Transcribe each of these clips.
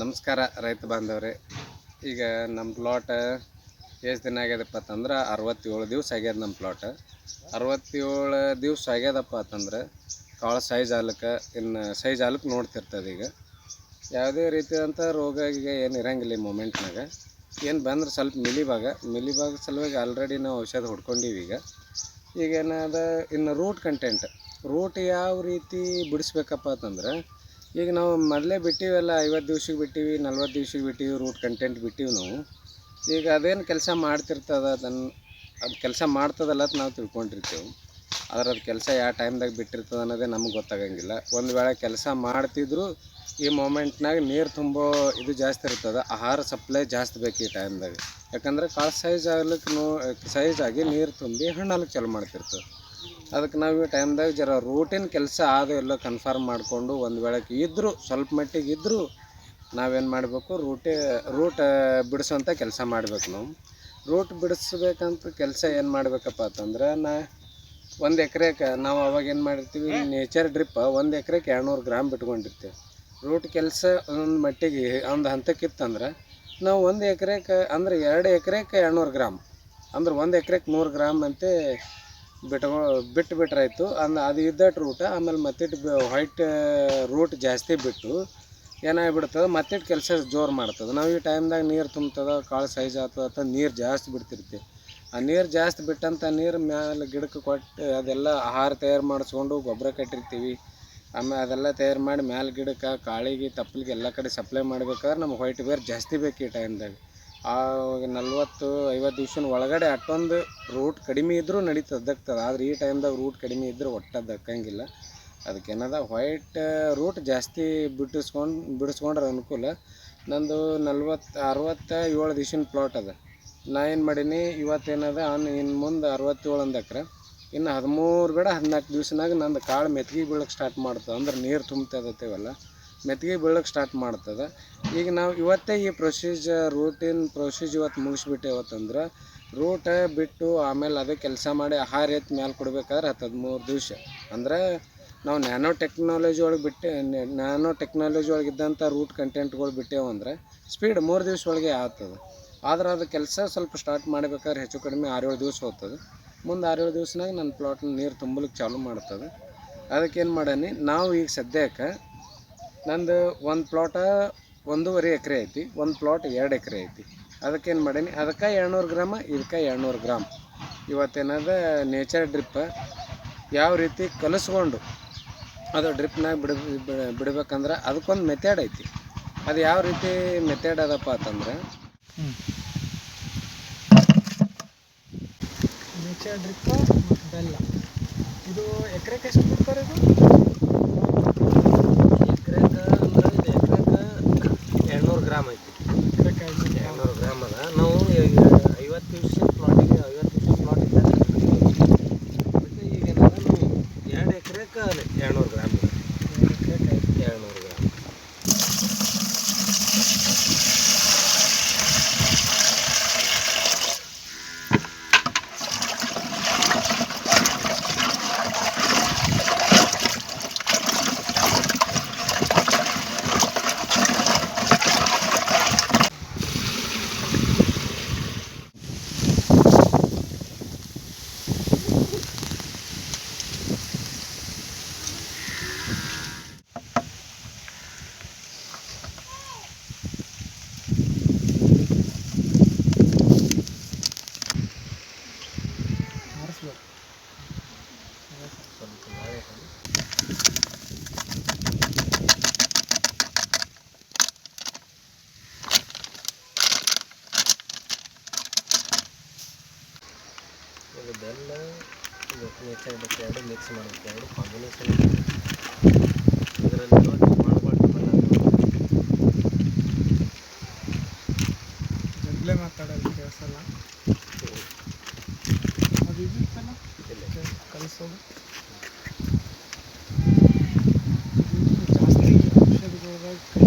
ನಮಸ್ಕಾರ ರೈತ ಬಾಂಧವ್ರೆ. ಈಗ ನಮ್ಮ ಪ್ಲಾಟ್ ಎಷ್ಟು ದಿನ ಆಗ್ಯದಪ್ಪ ಅಂತಂದ್ರೆ ಅರವತ್ತೇಳು ದಿವ್ಸ ಆಗ್ಯದ ನಮ್ಮ ಪ್ಲಾಟ್ ಅರವತ್ತೇಳು ದಿವ್ಸ ಆಗ್ಯದಪ್ಪ ಅಂತಂದ್ರೆ ಕಾಳು ಸೈಜ್ ಆಲಕ್ಕೆ ಇನ್ನು ಸೈಜ್ ಆಲಕ್ಕೆ ನೋಡ್ತಿರ್ತದೆ ಈಗ. ಯಾವುದೇ ರೀತಿಯಾದಂಥ ರೋಗ ಈಗ ಏನು ಇರಂಗಿಲ್ಲ ಈ ಮೂಮೆಂಟ್ನಾಗ ಏನು ಬಂದ್ರೆ ಸ್ವಲ್ಪ ಮಿಲಿಬಾಗ ಮಿಲಿಬಾಗ ಸಲುವಾಗಿ ಆಲ್ರೆಡಿ ನಾವು ಔಷಧ ಹೊಡ್ಕೊಂಡೀವಿ ಈಗ. ಈಗ ಏನದ ಇನ್ನು ರೂಟ್ ಕಂಟೆಂಟ್ ರೂಟ್ ಯಾವ ರೀತಿ ಬಿಡಿಸ್ಬೇಕಪ್ಪ ಅಂತಂದ್ರೆ ಈಗ ನಾವು ಮೊದಲೇ ಬಿಟ್ಟೀವಲ್ಲ ಐವತ್ತು ದಿವ್ಸಕ್ಕೆ ಬಿಟ್ಟಿವಿ, ನಲ್ವತ್ತು ದಿವ್ಸಕ್ಕೆ ಬಿಟ್ಟಿವಿ ರೂಟ್ ಕಂಟೆಂಟ್ ಬಿಟ್ಟಿವಿ ನಾವು. ಈಗ ಅದೇನು ಕೆಲಸ ಮಾಡ್ತಿರ್ತದ ಅದನ್ನು ಅದು ಕೆಲಸ ಮಾಡ್ತದಲ್ಲ ಅಂತ ನಾವು ತಿಳ್ಕೊಂಡಿರ್ತೀವಿ. ಆದ್ರೆ ಅದು ಕೆಲಸ ಯಾವ ಟೈಮ್ದಾಗ ಬಿಟ್ಟಿರ್ತದೆ ಅನ್ನೋದೇ ನಮ್ಗೆ ಗೊತ್ತಾಗಂಗಿಲ್ಲ. ಒಂದು ವೇಳೆ ಕೆಲಸ ಮಾಡ್ತಿದ್ರು, ಈ ಮೂಮೆಂಟ್ನಾಗ ನೀರು ತುಂಬೋ ಇದು ಜಾಸ್ತಿ ಇರ್ತದೆ, ಆಹಾರ ಸಪ್ಲೈ ಜಾಸ್ತಿ ಬೇಕು ಈ ಟೈಮ್ದಾಗ ಯಾಕಂದ್ರೆ ಕಾಳು ಸೈಜ್ ಆಗ್ಲಿಕ್ಕೆ ನೋ ಆಗಿ ನೀರು ತುಂಬಿ ಹಣ್ಣಾಗ್ಲಿಕ್ಕೆ ಚಾಲು ಮಾಡ್ತಿರ್ತದೆ. ಅದಕ್ಕೆ ನಾವು ಈ ಟೈಮ್ದಾಗ ಜರ ರೂಟಿನ ಕೆಲಸ ಆದೋ ಎಲ್ಲ ಕನ್ಫರ್ಮ್ ಮಾಡಿಕೊಂಡು ಒಂದು ವೇಳೆಗೆ ಇದ್ದರೂ ಸ್ವಲ್ಪ ಮಟ್ಟಿಗೆ ಇದ್ದರೂ ನಾವೇನು ಮಾಡಬೇಕು ರೂಟೇ ರೂಟ್ ಬಿಡಿಸೋಂಥ ಕೆಲಸ ಮಾಡಬೇಕು ನಾವು. ರೂಟ್ ಬಿಡಿಸ್ಬೇಕಂತ ಕೆಲಸ ಏನು ಮಾಡಬೇಕಪ್ಪ ಅಂತಂದ್ರೆ, ನಾ ಒಂದು ಎಕರೆಗೆ ನಾವು ಅವಾಗ ಏನು ಮಾಡಿರ್ತೀವಿ ನೇಚರ್ ಡ್ರಿಪ್ ಒಂದು ಎಕರೆಗೆ ಎರಡುನೂರು ಗ್ರಾಮ್ ಬಿಟ್ಕೊಂಡಿರ್ತೀವಿ. ರೂಟ್ ಕೆಲಸ ಒಂದು ಮಟ್ಟಿಗೆ, ಒಂದು ಹಂತಕ್ಕಿತ್ತಂದ್ರೆ, ನಾವು ಒಂದು ಎಕರೆಗೆ ಅಂದ್ರೆ ಎರಡು ಎಕರೆಗೆ ಎರಡುನೂರು ಗ್ರಾಮ್. ಅಂದ್ರೆ ಒಂದು ಎಕರೆಗೆ ನೂರು ಗ್ರಾಮ್ ಅಂತೆ ಬಿಟ್ಕೊ ಬಿಟ್ಟು ಬಿಟ್ರಾಯ್ತು. ಅಂದ ಅದು ಇದ್ದಟ್ ರೂಟ ಆಮೇಲೆ ಮತ್ತಿಟ್ಟು ವೈಟ್ ರೂಟ್ ಜಾಸ್ತಿ ಬಿಟ್ಟು ಏನಾಗ್ಬಿಡ್ತದೆ ಮತ್ತಿಟ್ಟು ಕೆಲಸ ಜೋರು ಮಾಡ್ತದೆ. ನಾವು ಈ ಟೈಮ್ದಾಗ ನೀರು ತುಂಬ್ತದೆ, ಕಾಳು ಸೈಜ್ ಆಗ್ತದೆ ಅಂತ ನೀರು ಜಾಸ್ತಿ ಬಿಡ್ತಿರ್ತೀವಿ ಆ ನೀರು ಜಾಸ್ತಿ ಬಿಟ್ಟಂಥ ನೀರು ಮ್ಯಾಲೆ ಗಿಡಕ್ಕೆ ಕೊಟ್ಟು ಅದೆಲ್ಲ ಆಹಾರ ತಯಾರು ಮಾಡಿಸ್ಕೊಂಡು ಗೊಬ್ಬರ ಕಟ್ಟಿರ್ತೀವಿ. ಆಮೇಲೆ ಅದೆಲ್ಲ ತಯಾರು ಮಾಡಿ ಮ್ಯಾಲೆ ಗಿಡಕ್ಕೆ, ಕಾಳಿಗೆ, ತಪ್ಪಲಿಗೆ ಎಲ್ಲ ಕಡೆ ಸಪ್ಲೈ ಮಾಡ್ಬೇಕಾದ್ರೆ ನಮ್ಗೆ ವೈಟ್ ಬೇರ್ ಜಾಸ್ತಿ ಬೇಕು ಈ ಟೈಮ್ದಾಗ ಆ ನಲ್ವತ್ತು, ಐವತ್ತು ದಿವ್ಸನ ಒಳಗಡೆ ಅಷ್ಟೊಂದು ರೂಟ್ ಕಡಿಮೆ ಇದ್ದರೂ ನಡೀತದೆ ದಕ್ತದೆ ಆದ್ರೆ ಈ ಟೈಮ್ದಾಗ ರೂಟ್ ಕಡಿಮೆ ಇದ್ದರೂ ಒಟ್ಟು ದಕ್ಕಂಗಿಲ್ಲ ಅದಕ್ಕೆ ಏನದ ವೈಟ್ ರೂಟ್ ಜಾಸ್ತಿ ಬಿಟ್ಟಿಸ್ಕೊಂಡು, ಬಿಡಿಸ್ಕೊಂಡ್ರೆ ಅನುಕೂಲ. ನಂದು ನಲ್ವತ್ತು ಅರವತ್ತ ಏಳು ದಿವ್ಸಿನ ಪ್ಲಾಟ್ ಅದ. ನಾ ಏನು ಮಾಡೀನಿ ಇವತ್ತೇನದ ಅನ್ ಇನ್ನು ಮುಂದೆ ಅರವತ್ತೇಳು ಒಂದು ಇನ್ನು ಹದಿಮೂರು ಬೇಡ ಹದಿನಾಲ್ಕು ದಿವ್ಸನಾಗ ನಂದು ಕಾಳು ಮೆತ್ಗೆ ಬೀಳಕ್ಕೆ ಸ್ಟಾರ್ಟ್ ಮಾಡ್ತದೆ ಅಂದ್ರೆ ನೀರು ತುಂಬ್ತದತ್ತೇವಲ್ಲ. ಮೆತ್ಗೆ ಬೀಳಕ್ಕೆ ಸ್ಟಾರ್ಟ್ ಮಾಡ್ತದೆ. ಈಗ ನಾವು ಇವತ್ತೇ ಈ ಪ್ರೊಸೀಜರ್ ರೂಟಿನ್ ಪ್ರೊಸೀಜ್ ಇವತ್ತು ಮುಗಿಸ್ಬಿಟ್ಟೇವತ್ತಂದ್ರೆ ರೂಟ ಬಿಟ್ಟು ಆಮೇಲೆ ಅದೇ ಕೆಲಸ ಮಾಡಿ ಆಹಾರ ಎತ್ತು ಮ್ಯಾಲೆ ಕೊಡ್ಬೇಕಾದ್ರೆ ಹತ್ತು ಮೂರು ದಿವಸ. ಅಂದ್ರೆ ನಾವು ನ್ಯಾನೋ ಟೆಕ್ನಾಲಜಿ ಒಳಗೆ ಬಿಟ್ಟೆ ನ್ಯಾನೋ ಟೆಕ್ನಾಲಜಿ ಒಳಗೆ ಇದ್ದಂಥ ರೂಟ್ ಕಂಟೆಂಟ್ಗಳು ಬಿಟ್ಟೇವಂದ್ರೆ ಸ್ಪೀಡ್ ಮೂರು ದಿವ್ಸ ಒಳಗೆ ಆಗ್ತದೆ. ಆದ್ರೆ ಅದು ಕೆಲಸ ಸ್ವಲ್ಪ ಸ್ಟಾರ್ಟ್ ಮಾಡಬೇಕಾದ್ರೆ ಹೆಚ್ಚು ಕಡಿಮೆ ಆರೇಳು ದಿವಸ ಹೋಗ್ತದೆ. ಮುಂದೆ ಆರೇಳು ದಿವ್ಸನಾಗ ನನ್ನ ಪ್ಲಾಟ್ನ ನೀರು ತುಂಬಲಿಕ್ಕೆ ಚಾಲು ಮಾಡ್ತದೆ. ಅದಕ್ಕೇನು ಮಾಡೀನಿ, ನಾವು ಈಗ ಸದ್ಯಕ್ಕೆ ನಂದು ಒಂದು ಪ್ಲಾಟ ಒಂದೂವರೆ ಎಕರೆ ಐತಿ, ಒಂದು ಪ್ಲಾಟ್ ಎರಡು ಎಕರೆ ಐತಿ. ಅದಕ್ಕೇನು ಮಾಡೀನಿ, ಅದಕ್ಕೆ ಎರಡುನೂರು ಗ್ರಾಮ, ಇದಕ್ಕೆ ಎರಡುನೂರು ಗ್ರಾಮ್. ಇವತ್ತೇನದ ನೇಚರ್ ಡ್ರಿಪ್ ಯಾವ ರೀತಿ ಕಲಿಸ್ಕೊಂಡು ಅದು ಡ್ರಿಪ್ನಾಗ ಬಿಡ ಬಿಡ- ಬಿಡ್ಬೇಕಂದ್ರೆ ಅದಕ್ಕೊಂದು ಮೆಥಡ್ ಐತಿ. ಅದು ಯಾವ ರೀತಿ ಮೆಥಡ್ ಅದಪ್ಪ ಅಂತಂದ್ರೆ ನೇಚರ್ ಡ್ರಿಪ್ ಬೆಲ್ಲ. ಇದು ಎಕರೆಗೆ ಎಷ್ಟು ಕೊಡ್ತಾರೆ ಇದು ಎಕರೆಗೆ ಅಂದ್ರೆ ಇದು ಎಕರೆಗೆ ಎರಡುನೂರು ಗ್ರಾಮ್ ಐತಿ. ಎರಡುನೂರು ಗ್ರಾಮ್ ಅದ ನಾವು ಈಗ ಐವತ್ತು ದಿವಸ ಪ್ಲಾಟಿಗೆ ಐವತ್ತು ನಿಮಿಷ ಪ್ಲಾಟ್ ಇದ್ದಾಗ ಈಗ ಏನಾದ್ರೂ ನಾವು ಎರಡು ಎಕರೆಗೆ ಎರಡುನೂರು ಗ್ರಾಮ್ ಇದೆ ಎರಡು ಎಕರೆಗೆ ಐದು. ಎರಡುನೂರು ಗ್ರಾಮ್ ಆರಿಸ್ಬೇಕು ಸ್ವಲ್ಪ ಗಾಳಿ ಹಾಕೋಣ. ಇದು ಬೆಲ್ಲ ಇದು ನೇಚರ್ ಬೇಕು ಎರಡು ಮಿಕ್ಸ್ ಮಾಡಬೇಕು ಎರಡು ಕಾಂಬಿನೇಷನ್ ಇದರಲ್ಲಿ ಮಾಡಬಾರ್ದು ಮಾತಾಡೋದು ಕೇಳಿಸಲ್ಲ. ಅದು ಇದಿತ್ತಲ್ಲ. ಕಲಿಸೋದು ಇದು ಜಾಸ್ತಿ ಔಷಧಿಗಳದಾಗ ಕೈ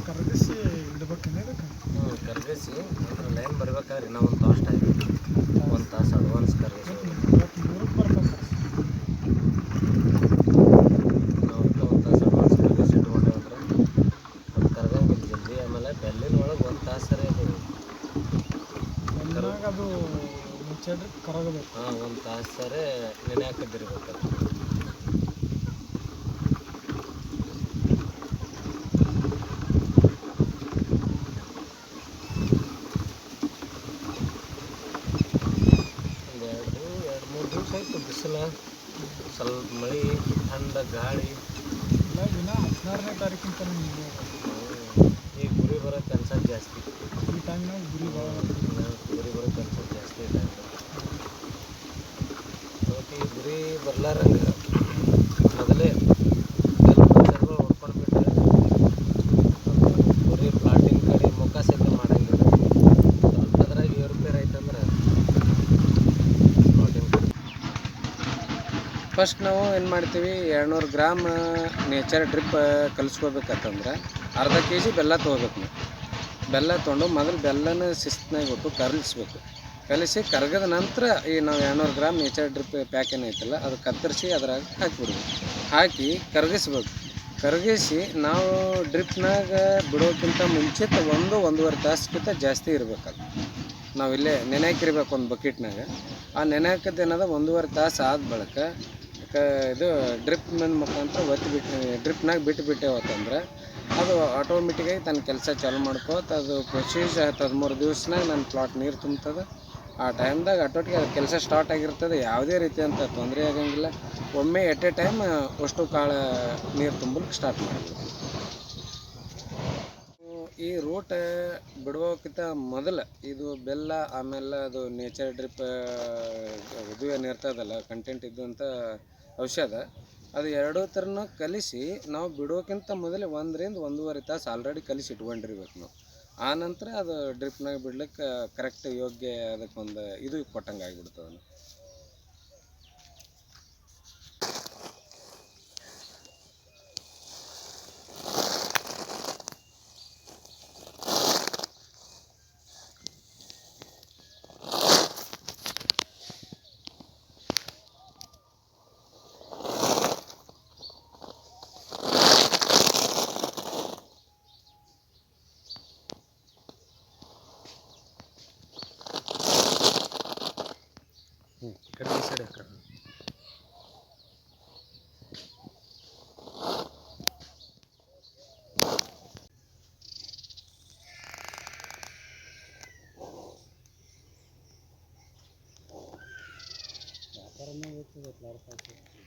ಕರಗಿಸಿ ಹ್ಞೂ ಅಂದ್ರೆ ಲೈನ್ ಬರ್ಬೇಕಾದ್ರೆ ಇನ್ನೂ ಒಂದು ತಾಸು ಟೈಮ್ ಒಂದು ತಾಸು ಅಡ್ವಾನ್ಸ್ ಕರಗಿಸಿ. ಇವತ್ತು ಮೂರಕ್ಕೆ ಬರ್ಬೇಕು ನಾವು ಒಂದು ತಾಸು ಅಡ್ವಾನ್ಸ್ ಕರ್ಗಿಸಿ ಇಟ್ಕೊಂಡೇವೆ ಅಂದ್ರೆ ಅದು ಕರ್ಗಂಗಿಲ್ಲ ಜಲ್ದಿ. ಆಮೇಲೆ ಬೆಲ್ಲಿನೊಳಗೆ ಒಂದು ತಾಸರೇ ಅದು ಬೆನ್ನಾಗ ಅದು ಮುಚ್ಚಿಡ್ರಿ ಕರಗಬೇಕು. ಹಾಂ ಒಂದು ತಾಸು ಸರಿ ನೆನೆ ಹಾಕಿದ್ದಿರ್ಬೇಕು ಅದು ಒಂದು ಎರಡು ಎರಡು ಮೂರು ದಿವಸ ಆಯಿತು ಬಿಸಿಲು. ಸ್ವಲ್ಪ ಮಳೆ ಥಂಡ ಗಾಳಿ. ಇಲ್ಲ ದಿನ ಹದಿನಾರನೇ ತಾರೀಕಿಂತ ನಿಮಗೆ. ಈ ಗುರಿ ಬರೋ ಕೆಲಸ ಜಾಸ್ತಿ. ಈ ಟೈಮ್ನಾಗ ಗುರಿ ಭಾಳ ಗುರಿ ಬರೋ ಕೆಲಸ ಜಾಸ್ತಿ ಇದೆ. ಗುರಿ ಬರ್ಲಾರಂಗೆ ಮೊದಲೇ ಕೆಲವು ಹೊಡ್ಕೊಂಡ್ಬಿಟ್ರೆ ಗುರಿ ಪ್ಲಾಟಿನ ಕಡೆ ಮುಖ ಸಹಿತ ಮಾಡಂಗಿಲ್ಲ ಸ್ವಲ್ಪ ಅದ್ರಾಗ ಏರುಪೇರು ಆಯ್ತಂದ್ರೆ ಪ್ಲಾಟಿನ ಕಡೆ ಫಸ್ಟ್ ನಾವು ಏನು ಮಾಡ್ತೀವಿ, ಎರಡುನೂರು ಗ್ರಾಮ್ ನೇಚರ್ ಡ್ರಿಪ್ ಕಲಿಸ್ಕೋಬೇಕಂತಂದ್ರೆ ಅರ್ಧ ಕೆ ಜಿ ಬೆಲ್ಲ ತೊಗೋಬೇಕು ನಾವು. ಬೆಲ್ಲ ತೊಗೊಂಡು ಮೊದಲು ಬೆಲ್ಲನ ಶಿಸ್ತಿನಾಗ ಬಿಟ್ಟು ಕರಗಿಸ್ಬೇಕು ಕಲಿಸಿ ಕರಗದ ನಂತರ ಈ ನಾವು ಎರಡುನೂರು ಗ್ರಾಮ್ ನೇಚರ್ ಡ್ರಿಪ್ ಪ್ಯಾಕ್ ಏನೈತಲ್ಲ ಅದು ಕತ್ತರಿಸಿ ಅದ್ರಾಗ ಹಾಕಿಬಿಡ್ಬೇಕು. ಹಾಕಿ ಕರಗಿಸ್ಬೇಕು. ಕರಗಿಸಿ ನಾವು ಡ್ರಿಪ್ನಾಗ ಬಿಡೋಕ್ಕಿಂತ ಮುಂಚಿತ ಒಂದು, ಒಂದೂವರೆ ತಾಸಕ್ಕಿಂತ ಜಾಸ್ತಿ ಇರಬೇಕಲ್ಲ ನಾವು ನಾವಿಲ್ಲೇ ನೆನೆ ಹಾಕಿರ್ಬೇಕು ಒಂದು ಬಕೆಟ್ನಾಗ ಆ ನೆನೆ ಏನದ ಒಂದೂವರೆ ತಾಸು ಆದ ಬಳಿಕ ಕ ಇದು ಡ್ರಿಪ್ ಮೇಲೆ ಮುಖಾಂತರ ಒತ್ತಿ ಬಿಟ್ಟು ಡ್ರಿಪ್ನಾಗ ಬಿಟ್ಟು ಬಿಟ್ಟೇವತ್ತಂದ್ರೆ ಅದು ಆಟೋಮೆಟಿಕಾಗಿ ತನ್ನ ಕೆಲಸ ಚಾಲು ಮಾಡ್ಕೋತ ಅದು ಪ್ರೊಸೀಜ್ ಹದಿಮೂರು ದಿವ್ಸನಾಗ ನನ್ನ ಪ್ಲಾಟ್ ನೀರು ತುಂಬ್ತದೆ. ಆ ಟೈಮ್ದಾಗ ಆಟೋಟಿಗೆ ಅದು ಕೆಲಸ ಸ್ಟಾರ್ಟ್ ಆಗಿರ್ತದೆ. ಯಾವುದೇ ರೀತಿಯಂಥ ತೊಂದರೆ ಆಗಂಗಿಲ್ಲ. ಒಮ್ಮೆ ಎಟ್ ಎ ಟೈಮ್ ಅಷ್ಟು ಕಾಳು ನೀರು ತುಂಬಲಿಕ್ಕೆ ಸ್ಟಾರ್ಟ್ ಮಾಡ್ಬೋದು ಈ ರೂಟ್ ಬಿಡುವಕ್ಕಿಂತ ಮೊದಲು ಇದು ಬೆಲ್ಲ, ಆಮೇಲೆ ಅದು ನೇಚರ್ ಡ್ರಿಪ್ ಇದು ಏನು ಇರ್ತದಲ್ಲ ಕಂಟೆಂಟ್ ಇದ್ದಂಥ ಔಷಧ, ಅದು ಎರಡೂ ಥರನ ಕಲಿಸಿ ನಾವು ಬಿಡೋಕ್ಕಿಂತ ಮೊದಲೇ ಒಂದರಿಂದ ಒಂದೂವರೆ ತಾಸು ಆಲ್ರೆಡಿ ಕಲಿಸಿ ಇಟ್ಕೊಂಡಿರ್ಬೇಕು ನಾವು. ಆ ನಂತರ ಅದು ಡ್ರಿಪ್ನಾಗ ಬಿಡ್ಲಿಕ್ಕೆ ಕರೆಕ್ಟ್ ಯೋಗ್ಯ ಅದಕ್ಕೊಂದು ಇದು ಕೊಟ್ಟಂಗೆ ಆಗಿಬಿಡ್ತದೆ ಕಡೆ ಈ ಸೈಡ್ ಕಡೆ